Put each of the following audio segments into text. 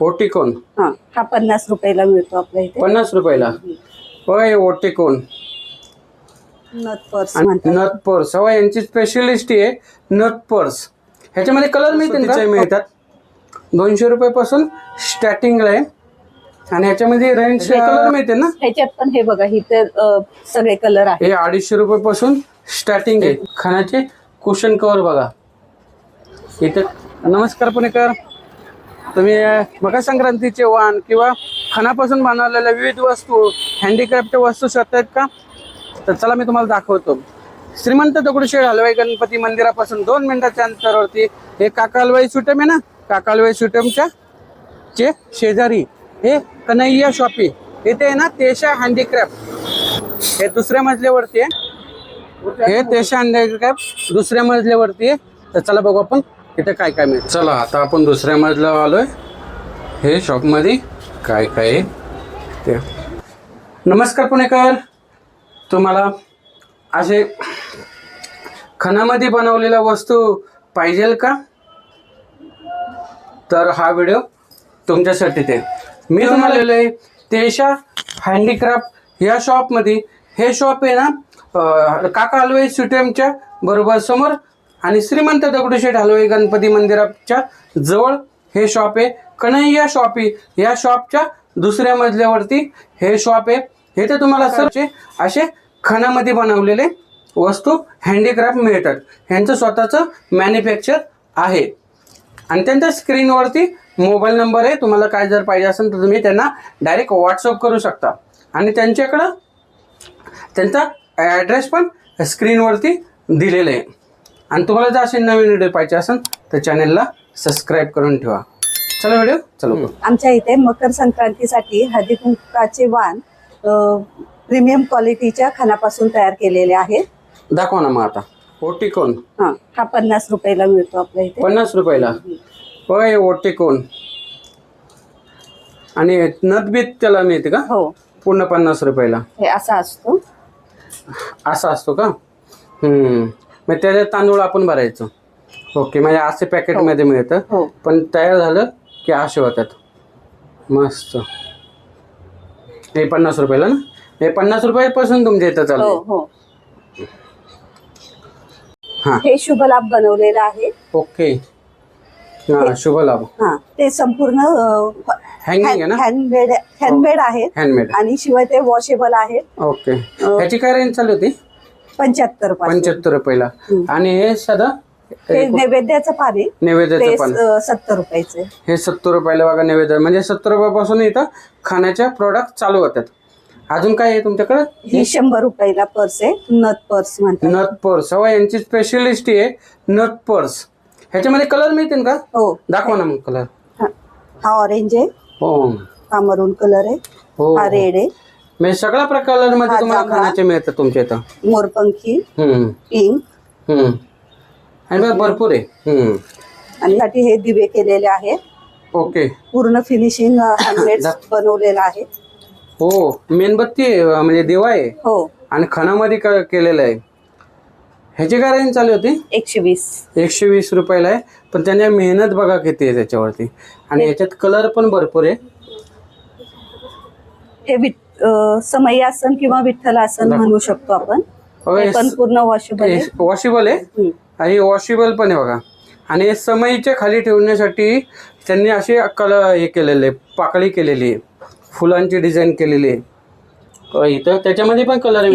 ओटिकोन हा हा पन्नास रुपयाला मिळतो आपल्या इथे. पन्नास रुपयाला? होय ओटिकोन नथ पर्स म्हणतात. नथ पर्स. हवा यांची स्पेशलिस्ट आहे नथ पर्स. ह्याच्यामध्ये कलर मिळतील का? मिळतात. दोनशे रुपयापासून स्टार्टिंगला आहे. आणि ह्याच्यामध्ये रेंज कलर मिळते ना? ह्याच्यात पण हे बघा इथे अ, सगळे कलर आहे हे अडीचशे रुपयापासून स्टार्टिंग आहे. खाण्याचे कुशन कवर बघा. इथे. नमस्कार पुणेकर. तुम्ही मकर संक्रांतीचे वाण किंवा खणापासून बनवलेल्या विविध वस्तू हँडीक्राफ्ट वस्तू शकतात का? तर चला मी तुम्हाला दाखवतो. श्रीमंत दगडूशेठ हलवाई गणपती मंदिरापासून दोन मिनिटाच्या अंतरावरती हे काका हलवाई सुटम आहे ना? काका हलवाई सुटमच्या चे शेजारी हे कन्हैया शॉपी इथे आहे ना तेशा हँडीक्राफ्ट हे दुसऱ्या मजल्यावरती आहे. हे तेशा हँडीक्राफ्ट दुसऱ्या मजल्यावरती आहे. तर चला बघू आपण. इथे काय काय मिळतं? चला आता आपण दुसऱ्या मजल्यावर आलोय. हे शॉपमध्ये काय काय आहे ते. नमस्कार पुणेकर. तुम्हाला असे खणामध्ये बनवलेल्या वस्तू पाहिजेल का? तर हा व्हिडिओ तुमच्यासाठी ते. मी तुम्हाला आलेलो आहे तेशा हँडीक्राफ्ट या शॉपमध्ये. हे शॉप आहे ना काका हलवाई सुटेमच्या बरोबर समोर आणि श्रीमंत दगडूशेठ हलवाई गणपती मंदिराच्या जवळ हे शॉप आहे. कन्हैया शॉप आहे या शॉपच्या दुसऱ्या मजल्यावरती हे शॉप आहे. हे तर तुम्हाला सरचे असे खणामध्ये बनवलेले वस्तू हँडीक्राफ्ट मिळतात. ह्यांचं स्वतःचं मॅन्युफॅक्चर आहे. आणि त्यांच्या स्क्रीनवरती मोबाईल नंबर आहे. तुम्हाला काय जर पाहिजे असेल तर तुम्ही त्यांना डायरेक्ट व्हॉट्सअप करू शकता. आणि त्यांच्याकडं त्यांचा ॲड्रेस पण स्क्रीनवरती दिलेला आहे. आणि तुम्हाला जर असे नवीन व्हिडिओ पाहिजे असेल तर चॅनेलला सबस्क्राईब करून ठेवा. चला व्हिडिओ चलो. आमच्या इथे मकर संक्रांतीसाठी हळदी कुंकाचे वाण प्रीमियम क्वालिटीच्या खानापासून तयार केलेले आहेत. दाखवा ना मग आता. ओटिकोन हा हा पन्नास रुपयाला मिळतो आपल्या इथे. पन्नास रुपयाला? होय ओटिकोन आणि नदबीत त्याला मिळते का? हो. पूर्ण पन्नास रुपयाला. हे असा असतो. असा असतो का? हम्म. मग त्याच्यात तांदूळ आपण भरायचं. ओके म्हणजे असे पॅकेटमध्ये मिळतं. हो. पण तयार झालं की असे होतात. मस्त. हे पन्नास रुपयाला ना? हे पन्नास रुपयापासून तुमच्या इथं हो चालू हो. हां. हे शुभ लाभ बनवलेलं आहे. ओके. हां शुभ लाभ. हा ते संपूर्ण हँगिंग आहे ना? हँडमेड हँडमेड आहेत. हँडमेड आणि शिवाय ते वॉशेबल आहेत. ओके. ह्याची काय रेंज चालू होती? पंच्याहत्तर पंच्याहत्तर रुपयाला. आणि हे साधं? हे नैवेद्याचं पाणी ते नैवेद्याचं अ, सत्तर रुपयाचे हे सत्तर रुपयाला बघा नैवेद्य. म्हणजे सत्तर रुपयापासून इथं खाण्याच्या प्रोडक्ट चालू होतात. अजून काय आहे तुमच्याकडं? ही शंभर रुपयाला पर्स आहे. नथ पर्स म्हणतात. नथ पर्स. हवा यांची स्पेशलिस्ट आहे. नथ पर्स. ह्याच्यामध्ये कलर मिळतील का? हो. दाखवा ना मग कलर हा. हा ऑरेंज आहे. हो. हा मरून कलर आहे. हो हा रेड आहे. म्हणजे सगळ्या प्रकारमध्ये हा तुम्हाला जांभळा. खाण्याचे मिळतात तुमच्या इथं? मोरपंखी हम्म. पिंक हम्म. आणि भरपूर आहे. हम्म. आणि साठी हे दिवे केलेले आहेत. ओके. पूर्ण फिनिशिंग हँडमेड बनवलेलं आहे. हो मेणबत्ती आहे, म्हणजे देवा आहे. हो. आणि खणामध्ये क- केलेलं आहे. ह्याची काय रेंज चालू होती एकशे वीस. एकशे वीस रुपयाला आहे. पण त्याने मेहनत बघा किती आहे त्याच्यावरती. आणि याच्यात कलर पण भरपूर आहे. हे अ, समयासन किंवा विठ्ठलासन. म्हणू शकतो आपण. हे पण पूर्ण वॉशेबल आहे. वॉशेबल आहे. आणि वॉशेबल पण आहे बघा. आणि समईच्या खाली ठेवण्यासाठी त्यांनी असे कलर हे केलेले आहे पाकळी केलेली आहे. फुलांची डिझाईन केलेली आहे. इथं त्याच्यामध्ये पण कलर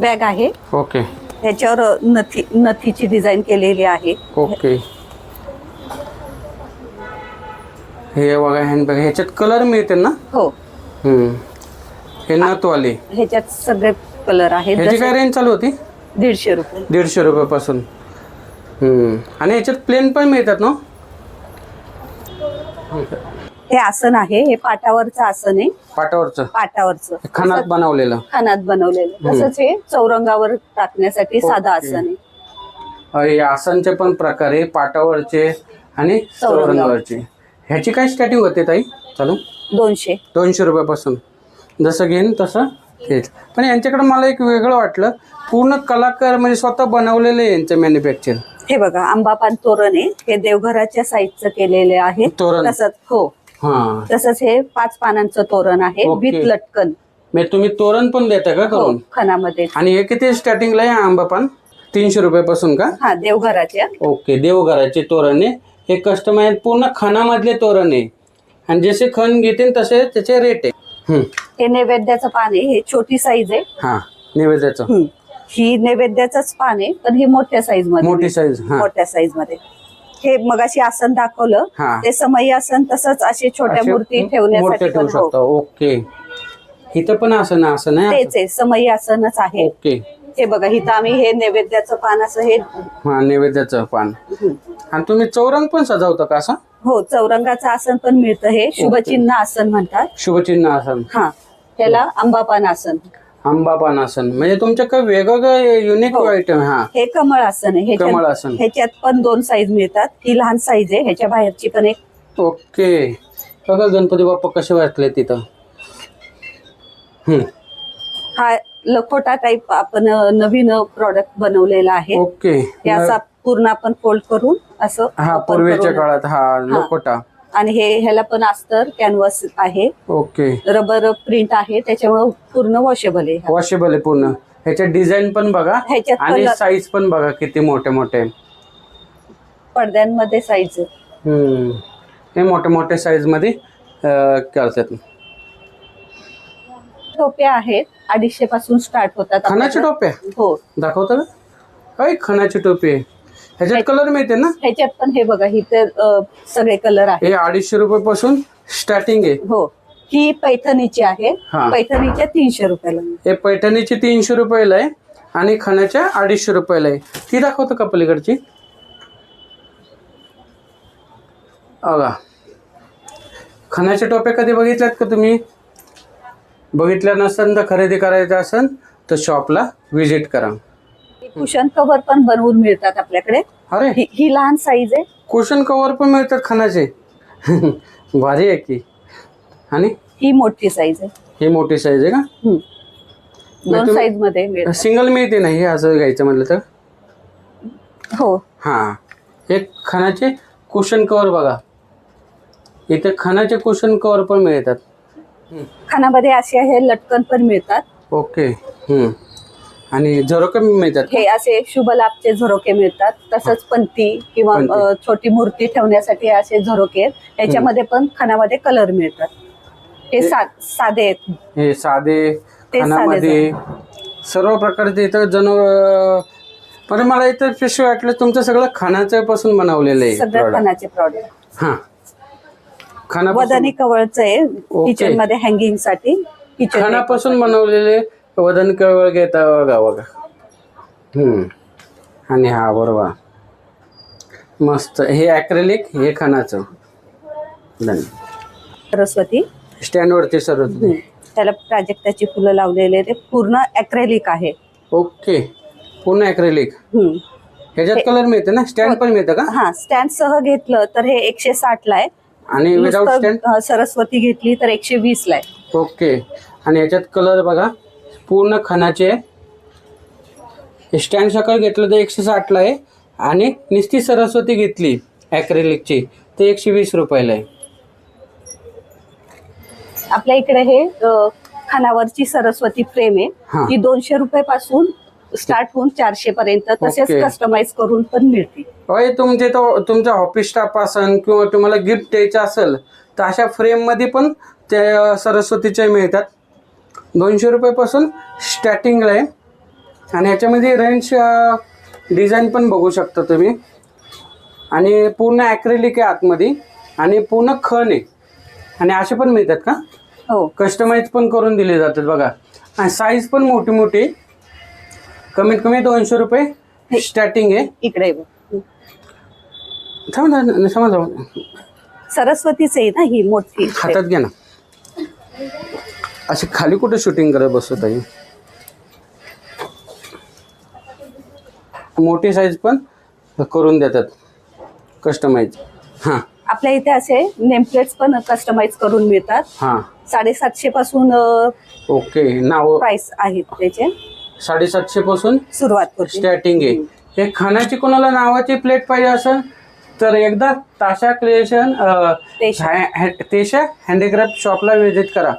बॅग आहे. ओके ह्याच्यावर नथी नथीची डिझाईन केलेली आहे. ओके हे बघा हँडबॅग ह्याच्यात कलर मिळतील ना? हो. हे नथवाले. ह्याच्यात सगळे कलर आहेत. ह्याची काय रेंज चालू होती? दीडशे रुपये. दीडशे रुपयापासून. हम्म. आणि ह्याच्यात प्लेन पण मिळतात ना हे आसन आहे. हे पाटावरचं आसन आहे. पाटावरचं. पाटावरचं. खानात बनवलेलं. खानात बनवलेलं. तसंच हे चौरंगावर टाकण्यासाठी साधं आसन आहे. हे आसनचे पण प्रकार आहे. पाटावरचे आणि चौरंगावर. चौरंगावरचे. ह्याची काय स्टार्टिंग होते ताई? चालू. दोनशे. दोनशे रुपयापासून. जसं घेईन तसं हेच पण यांच्याकडे मला एक वेगळं वाटलं. पूर्ण कलाकार म्हणजे स्वतः बनवलेलं आहे यांचं मॅन्युफॅक्चर हे बघा आंबापान तोरण आहे. हे देवघराच्या साईजचं केलेले आहे. तोरण. तसंच हो. हा. तसंच हे पाच पानांचं तोरण आहे. ओके. विथ लटकन. म्हणजे तुम्ही तोरण पण देता का हो, करून? खणामध्ये. आणि हे किती स्टार्टिंगला आहे आंबा पान? तीनशे रुपयापासून का? हा देवघराचे ओके देवघराचे तोरण आहे. हे कस्टमाइज पूर्ण खणामधले तोरण आहे. आणि जसे खण घेतील तसे त्याचे रेट आहे. हे नैवेद्याचं पान आहे. हे छोटी साईज आहे. हा नैवेद्याचं. हम्म. ही नैवेद्याचंच पान आहे पण ही मोठ्या साईजमध्ये मोठी साईज हा. मोठ्या साईजमध्ये. हे मगाशी आसन दाखवलं. हा. ते समयी आसन तसंच असे छोट्या असे मूर्ती मोठे ठेवण्यासाठी ठेवू पण हो. शकता. ओके. इथं पण असं ना असं नाही तेच आहे. समयी आसनच आहे. ओके. हे बघा इथं आम्ही हे नैवेद्याचं पान असं हे हा नैवेद्याचं पान. आणि तुम्ही चौरंग पण सजवता का असं? हो चौरंगाचं आसन पण मिळतं हे. शुभचिन्ह आसन म्हणतात. शुभचिन्ह आसन. हा त्याला आंबापान आसन. आंबा पान आसन. म्हणजे तुमच्या वेगवेगळं युनिक हो. आयटम हा. हे कमळ आसन आहे. ह्याच्यात- कमळ आसन. ह्याच्यात पण दोन साईज मिळतात. ही लहान साईज आहे. ह्याच्या बाहेरची पण एक. ओके. बघा गणपती बाप्पा कसे वाटले तिथं. हम्म. हा लखोटा टाईप आपण अ, नवीन प्रॉडक्ट बनवलेला आहे. ओके. हे असा पूर्ण आपण फोल्ड करून असं हा पूर्वीच्या काळात हा लोकोटा. आणि हे ह्याला पण अस्तर कॅनव्हास आहे. ओके. रबर प्रिंट आहे त्याच्यामुळे पूर्ण वॉशेबल आहे वॉशेबल आहे पूर्ण. ह्याचे डिझाईन पण बघा ह्याच्यात आणि साईज पण बघा किती मोठे मोठे. पडद्यांमध्ये साईज हम्म. हे मोठे मोठे साईजमध्ये अं, करतात. टोप्या आहेत अडीचशे पासून स्टार्ट होतात खणाच्या. टोप्या? हो. दाखवता का? काय खणाची टोपी आहे? ह्याच्यात कलर मिळते ना? ह्याच्यात पण हे बघा इथे सगळे कलर आहेत. हे अडीचशे रुपये पासून स्टार्टिंग आहे. हो. ही पैठणीची आहे. हा. पैठणीच्या तीनशे रुपयाला. हे पैठणीची तीनशे रुपयाला आहे आणि खणाच्या अडीचशे रुपयाला आहे. ती दाखवतो का पलीकडची? बघा. खणाच्या टोप्या कधी बघितल्यात का तुम्ही? बघितल्या नसेल तर खरेदी करायचं असेल तर शॉपला व्हिजिट करा. कुशन कव्हर पण बनवून मिळतात आपल्याकडे. अरे. ही ही लहान साईज आहे. कुशन कवर पण मिळतात खणाचे भारी आहे की. आणि? ही मोठी साईज आहे. ही मोठी साईज आहे का? हम्म. दोन तुम्ही- साईजमध्ये मिळतात. सिंगल मिळते नाही हे असं घ्यायचं म्हटलं तर? हो. हां. एक खणाचे कुशन कवर बघा. इथे खणाचे कुशन कवर पण मिळतात. खानामध्ये असे हे लटकन पण मिळतात. ओके. हम्म. आणि झरोके मिळतात. हे असे शुभ लाभचे झरोके मिळतात. तसंच पंती किंवा. अ, छोटी मूर्ती ठेवण्यासाठी असे झरोके आहेत. याच्यामध्ये पण खानामध्ये कलर मिळतात. हे सा- साधे आहेत. हे साधे ते खणामध्ये सर्व प्रकारचे इथं जनावर पण मला इथं फिश वाटलं तुमचं सगळं खानाचं पासून बनवलेलं आहे सगळ्या product. खानाचे प्रॉडक्ट हां. खानापासून वदनी कवळचं आहे. ओके. किचनमध्ये हँगिंगसाठी. किचन खानापासून बनवलेले वदन केवळ घेता बघा बघा. हम्म. आणि हा बरोबर. मस्त. हे ॲक्रेलिक हे खानाचं धन्यवाद सरस्वती. स्टँडवरती हम्म. त्याला प्राजक्ताची फुलं लावलेले ते पूर्ण अक्रेलिक आहे. ओके. पूर्ण ॲक्रेलिक हम्म. ह्याच्यात कलर मिळते ना? स्टँड पण मिळतं का? हा स्टँड सह घेतलं तर हे एकशे साठ ला आहे. आणि विदाउट नुसतं, स्टँड अ, सरस्वती घेतली तर एकशे वीस ला आहे. ओके. आणि याच्यात कलर बघा. पूर्ण खणाचे स्टँड सकल घेतलं तर एकशे साठला आहे. आणि निस्ती सरस्वती घेतली ॲक्रेलिकची ते एकशे वीस रुपयाला आहे. आपल्या इकडे हे खानावरची सरस्वती फ्रेम हा. आहे ती दोनशे रुपये पासून स्टार्ट होऊन चारशे पर्यंत. तसेच ओके. कस्टमाइज करून पण मिळते. होय तुमचे तो तुमचा ऑफिस स्टाफ असेल किंवा तुम्हाला गिफ्ट द्यायचं असेल तर अशा फ्रेममध्ये पण ते अ, सरस्वतीचे मिळतात. दोनशे रुपयापासून स्टार्टिंगला आहे. आणि याच्यामध्ये रेंज डिझाईन पण बघू शकता तुम्ही. आणि पूर्ण ॲक्रेलिक आहे आतमध्ये. आणि पूर्ण खण आहे. आणि असे पण मिळतात का? हो. कस्टमाइज पण करून दिले जातात बघा. आणि साईज पण मोठी मोठी. कमीत कमी दोनशे रुपये स्टार्टिंग आहे. इकडे. ना समज सरस्वतीच आहे ना ही मोठी. हातात घ्या ना. अशी खाली कुठे शूटिंग करत बसतो ताई? मोठी साईज पण करून देतात कस्टमाइज हां. आपल्या इथे असे नेमप्लेट्स पण कस्टमाइज करून मिळतात. हां. साडेसातशे पासून ओके. नाव? प्राइस आहेत त्याचे. साडेसातशे पासून सुरुवात होते स्टार्टिंग आहे. हे खाण्याची कोणाला नावाची प्लेट पाहिजे असेल तर एकदा ताशा क्रिएशन तेशा. तेशा हँडीक्राफ्ट शॉपला व्हिजिट करा.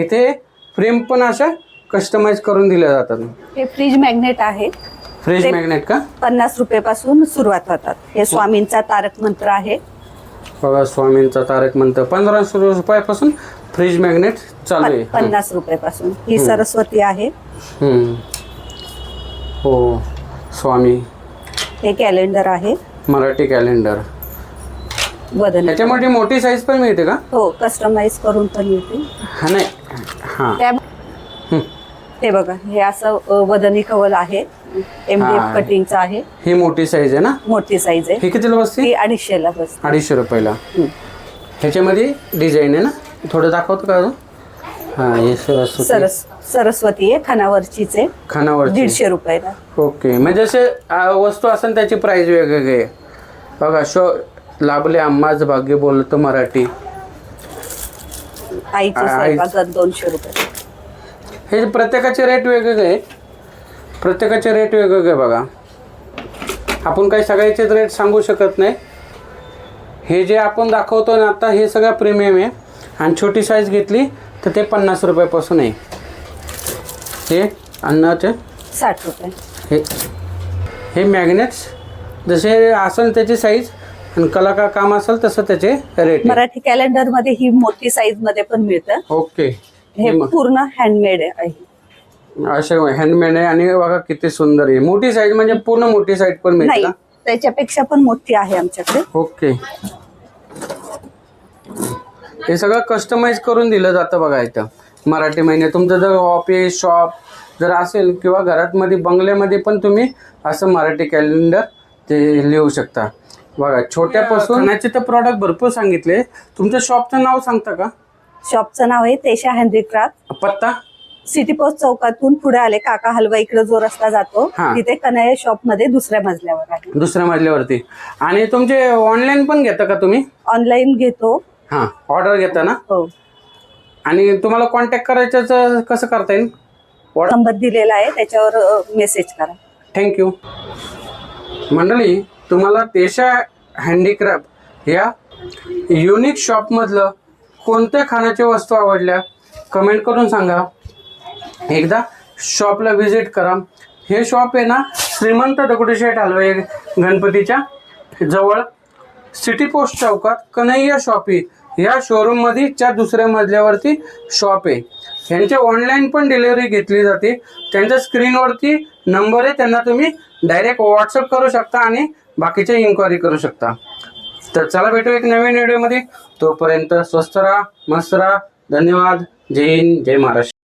इथे फ्रेम पण अशा कस्टमाइज करून दिल्या जातात. हे फ्रीज मॅग्नेट आहे. फ्रीज ते- मॅग्नेट का? पन्नास रुपयापासून सुरुवात होतात. हे स्वामींचा तारक मंत्र आहे. बघा स्वामींचा तारक म्हणतं पंधराशे रुपयापासून फ्रीज मॅग्नेट चालू आहे. पन- पन्नास रुपयापासून. ही सरस्वती आहे. हम्म. हो स्वामी. हे कॅलेंडर आहे. मराठी कॅलेंडर वदन ह्याच्यामध्ये मोठी साईज पण मिळते का? हो कस्टमाइज करून पण मिळते. हा नाही. हा. त्या. हे बघा हे असं अ, वदनी कवल आहे. एमडीएफ हा. कटिंगचं आहे. ही मोठी साईज आहे ना? मोठी साईज आहे. ही कितीला बसते? ती अडीचशेला बस अडीचशे रुपयाला. ह्याच्यामध्ये डिझाईन आहे ना? थोडं दाखवतो का अजून? हा हे सरस्वती. सरस सरस्वती आहे खानावरचीच आहे. खानावरची. दीडशे रुपयाला. ओके. म्हणजे असे आ, वस्तू असेल त्याची प्राइस वेगवेगळी आहे. बघा शो लाभले आम्हाच भाग्य बोलतो मराठी. आईचे आ- स्वयंपाकात दोनशे रुपये. हे प्रत्येकाचे रेट वेगवेगळे आहे. प्रत्येकाचे रेट वेगवेगळे बघा. आपण काही सगळ्याचेच रेट सांगू शकत नाही. हे जे आपण दाखवतो ना आता हे सगळं प्रीमियम आहे. आणि छोटी साईज घेतली तर ते पन्नास रुपयापासून आहे. हे अन्नाचे साठ रुपये. हे हे मॅग्नेट्स जसे असेल त्याची साईज आणि कला का काम असेल तसं त्याचे रेट मराठी कॅलेंडरमध्ये ही मोठी साईजमध्ये पण मिळतं. ओके. हे पूर्ण हँडमेड आहे. असे हँडमेड आहे आणि बघा किती सुंदर आहे. मोठी साईज म्हणजे पूर्ण मोठी साईज पण मिळते नाही का? त्याच्यापेक्षा पण मोठी आहे आमच्याकडे. ओके. हे सगळं कस्टमाइज करून दिलं जातं बघा इथं. मराठी महिने. तुमचं जर ऑफिस शॉप जर असेल किंवा घरात मध्ये बंगल्यामध्ये पण तुम्ही असं मराठी कॅलेंडर ते लिहू शकता. बघा छोट्यापासून खाण्याचे तर प्रॉडक्ट भरपूर सांगितले. तुमच्या शॉपचं नाव सांगता का? शॉपचं नाव आहे तेशा हँडीक्राफ्ट पत्ता? सिटी पोस्ट चौकातून पुढे आले काका हलवा इकडे जो रस्ता जातो हा. तिथे कन्हैया शॉपमध्ये दुसऱ्या मजल्यावर आहे. दुसऱ्या मजल्यावरती. आणि तुमचे ऑनलाईन पण घेता का तुम्ही? ऑनलाईन घेतो. हां ऑर्डर घेता ना? हो. आणि तुम्हाला कॉन्टॅक्ट करायचं कसं करता येईल? नंबर दिलेला आहे त्याच्यावर मेसेज करा. थँक्यू मंडळी तुम्हाला तेशा हँडीक्राफ्ट या युनिक शॉपमधलं कोणत्या खाण्याच्या वस्तू आवडल्या कमेंट करून सांगा. एकदा शॉपला व्हिजिट करा. हे शॉप आहे ना श्रीमंत दगडूशेठ हलवाई गणपतीच्या जवळ सिटी पोस्ट चौकात कन्हैया शॉपी या शोरूममध्ये च्या दुसऱ्या मजल्यावरती शॉप आहे. यांचे ऑनलाईन पण डिलिव्हरी घेतली जाते. त्यांच्या स्क्रीनवरती नंबर आहे त्यांना तुम्ही डायरेक्ट व्हॉट्सअप करू शकता आणि बाकीच्या इन्क्वायरी करू शकता. तर चला भेटू एक नवीन व्हिडिओमध्ये तोपर्यंत स्वस्त राहा मस्त राहा. धन्यवाद. जय हिंद जय महाराष्ट्र.